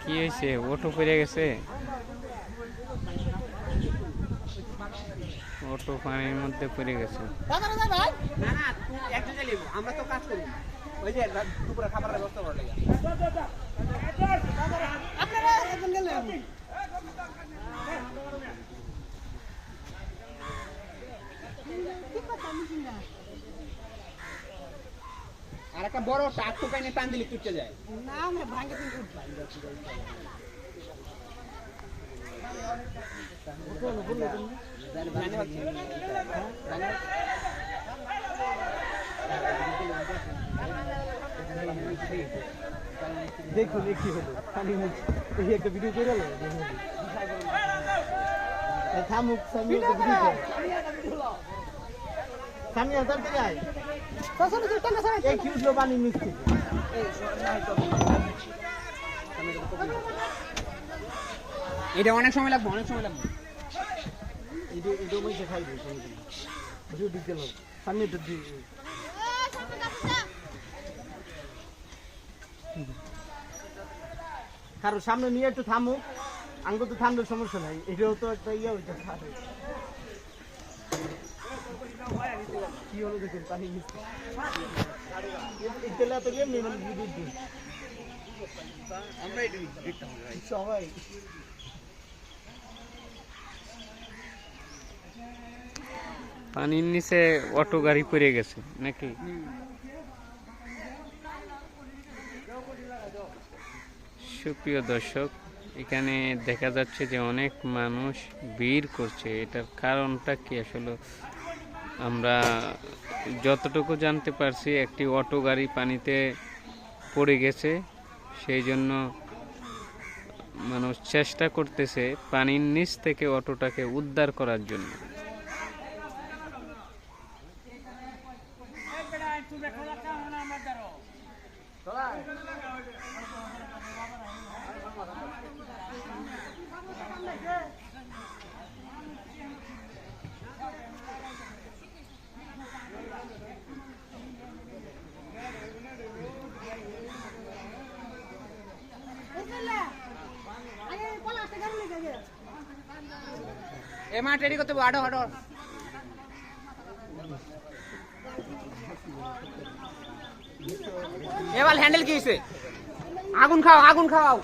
কি হয়েছে? অটো পড়ে গেছে? অটো পানির মধ্যে পড়ে গেছে। আমরা তো কাজ করি ওই যে দুপুরে ব্যবস্থা করে আর একটা বড় টাক তো পাইনে টান দিলে তুটতে যায়। জানি হচ্ছে। জানি হচ্ছে। দেখুন এ কি হলো? পানি এই একটা ভিডিও করে গেল থামুক সামি ভিডিও থেকে আয় এই পানি এটা অনেক সময় লাগবে অনেক সময় লাগবে। এটা এটা মধ্যে খাই দিই ভিডিও দিতে গেল সামি এটা দিয়ে কারও সামনে নিয়ে একটু থামুক আঙ্গ তো থামলে সমস্যা নাই। এটাও তো একটা ইয়ে হইতে কি হলো দেখুন পানি সবাই। পানির নিচে অটো গাড়ি পড়ে গেছে, নাকি? সুপ্রিয় দর্শক, এখানে দেখা যাচ্ছে যে অনেক মানুষ ভিড় করছে। এটার কারণটা কি আসলে? আমরা যতটুকু জানতে পারছি, একটি অটো গাড়ি পানিতে পড়ে গেছে। সেই জন্য মানুষ চেষ্টা করতেছে পানির নিচ থেকে অটোটাকে উদ্ধার করার জন্য। এ মা রেডি করতে হবে, আডো আডো এবার হ্যান্ডেল কি আগুন খাও আগুন খাও।